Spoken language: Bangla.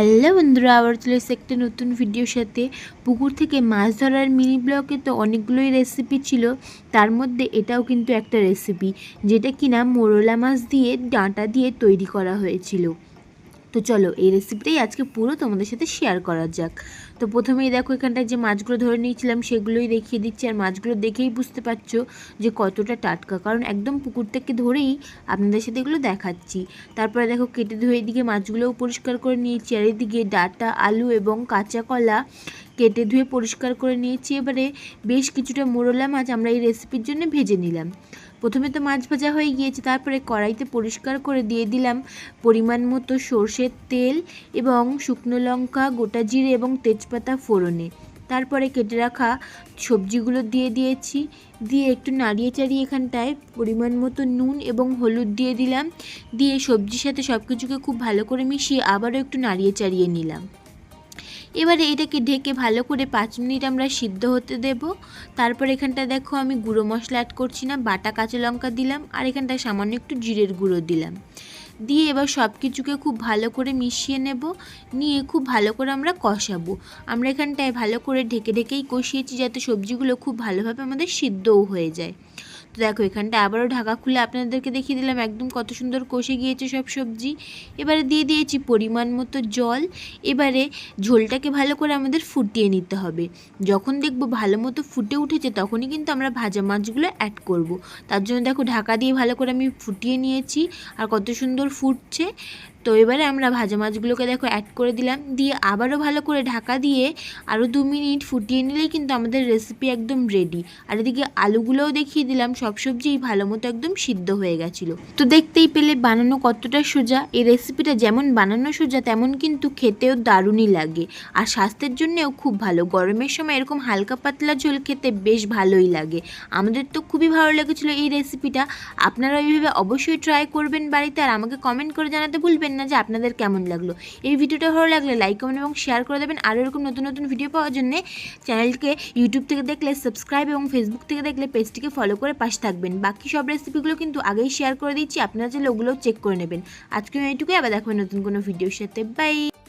হ্যালো বন্ধুরা, আবার চলে এসে একটা নতুন ভিডিওর সাথে। পুকুর থেকে মাছ ধরার মিনি ব্লকে তো অনেকগুলোই রেসিপি ছিল। তার মধ্যে এটাও কিন্তু একটা রেসিপি যেটা কিনা মোরলা মাছ দিয়ে ডাঁটা দিয়ে তৈরি করা হয়েছিল। তো চলো, এই রেসিপিটাই আজকে পুরো তোমাদের সাথে শেয়ার করা যাক। তো প্রথমেই দেখো, এখানটায় যে মাছগুলো ধরে নিয়েছিলাম, সেগুলোই দেখিয়ে দিচ্ছি। আর মাছগুলো দেখেই বুঝতে পারছ যে কতটা টাটকা। কারণ একদম পুকুর থেকে ধরেই আপনাদের সাথে এগুলো দেখাচ্ছি। তারপরে দেখো, কেটে ধুয়ে এদিকে মাছগুলোও পরিষ্কার করে নিয়েছি। আর এদিকে ডাটা, আলু এবং কাঁচা কলা কেটে ধুয়ে পরিষ্কার করে নিয়েছি। এবারে বেশ কিছুটা মোরলা মাছ আমরা এই রেসিপির জন্য ভেজে নিলাম। প্রথমে তো মাছ ভাজা হয়ে গিয়েছে, তারপরে কড়াইতে পরিষ্কার করে দিয়ে দিলাম পরিমাণ মতো সর্ষের তেল এবং শুকনো লঙ্কা, গোটা জিরে এবং তেজপাতা ফোড়নে। তারপরে কেটে রাখা সবজিগুলো দিয়ে দিয়েছি। দিয়ে একটু নাড়িয়ে চাড়িয়ে এখানটায় পরিমাণ মতো নুন এবং হলুদ দিয়ে দিলাম। দিয়ে সবজির সাথে সব কিছুকে খুব ভালো করে মিশিয়ে আবারও একটু নাড়িয়ে চাড়িয়ে নিলাম। এবারে এটাকে ঢেকে ভালো করে পাঁচ মিনিট আমরা সিদ্ধ হতে দেব। তারপর এখানটা দেখো আমি গুঁড়ো মশলা অ্যাড করছি না, বাটা কাঁচা লঙ্কা দিলাম আর এখানটায় সামান্য একটু জিরের গুঁড়ো দিলাম। দিয়ে এবার সব কিছুকে খুব ভালো করে মিশিয়ে নেব, নিয়ে খুব ভালো করে আমরা কষাবো। আমরা এখানটায় ভালো করে ঢেকে ঢেকেই কষিয়েছি যাতে সবজিগুলো খুব ভালোভাবে আমাদের সিদ্ধও হয়ে যায়। তো দেখো, এখানটা আবারও ঢাকা খুলে আপনাদেরকে দেখিয়ে দিলাম একদম কত সুন্দর কষে গিয়েছে সব সবজি। এবারে দিয়ে দিয়েছি পরিমাণ মতো জল। এবারে ঝোলটাকে ভালো করে আমাদের ফুটিয়ে নিতে হবে। যখন দেখব ভালো মতো ফুটে উঠেছে, তখনই কিন্তু আমরা ভাজা মাছগুলো অ্যাড করব। তার জন্য দেখো, ঢাকা দিয়ে ভালো করে আমি ফুটিয়ে নিয়েছি। আর কত সুন্দর ফুটছে। তো এবারে আমরা ভাজা মাছগুলোকে দেখো অ্যাড করে দিলাম। দিয়ে আবারও ভালো করে ঢাকা দিয়ে আরও দু মিনিট ফুটিয়ে নিলেই কিন্তু আমাদের রেসিপি একদম রেডি আর এদিকে আলুগুলোও দেখিয়ে দিলাম, সব সবজিই ভালো মতো একদম সিদ্ধ হয়ে গেছিল। তো দেখতেই পেলে বানানো কতটা সোজা, এই রেসিপিটা যেমন বানানো সোজা, তেমন কিন্তু খেতেও দারুণই লাগে। আর স্বাস্থ্যের জন্যেও খুব ভালো। গরমের সময় এরকম হালকা পাতলা ঝোল খেতে বেশ ভালোই লাগে। আমাদের তো খুবই ভালো লেগেছিলো এই রেসিপিটা আপনারা এইভাবে অবশ্যই ট্রাই করবেন বাড়িতে, আর আমাকে কমেন্ট করে জানাতে ভুলবেন না যে আপনাদের কেমন লাগল। এই ভিডিওটা ভালো লাগলে লাইক কমেন্ট এবং শেয়ার করে দেবেন। আরও এরকম নতুন নতুন ভিডিও পাওয়ার জন্য চ্যানেলকে ইউটিউব থেকে দেখলে সাবস্ক্রাইব এবং ফেসবুক থেকে দেখলে পেজটিকে ফলো করে পাশে থাকবেন। বাকি সব রেসিপিগুলো কিন্তু আগেই শেয়ার করে দিচ্ছি। আপনারা চাইলে ওগুলোও চেক করে নেবেন। আজকে এইটুকুই। আবার দেখবেন নতুন কোনো ভিডিওর সাথে। বাই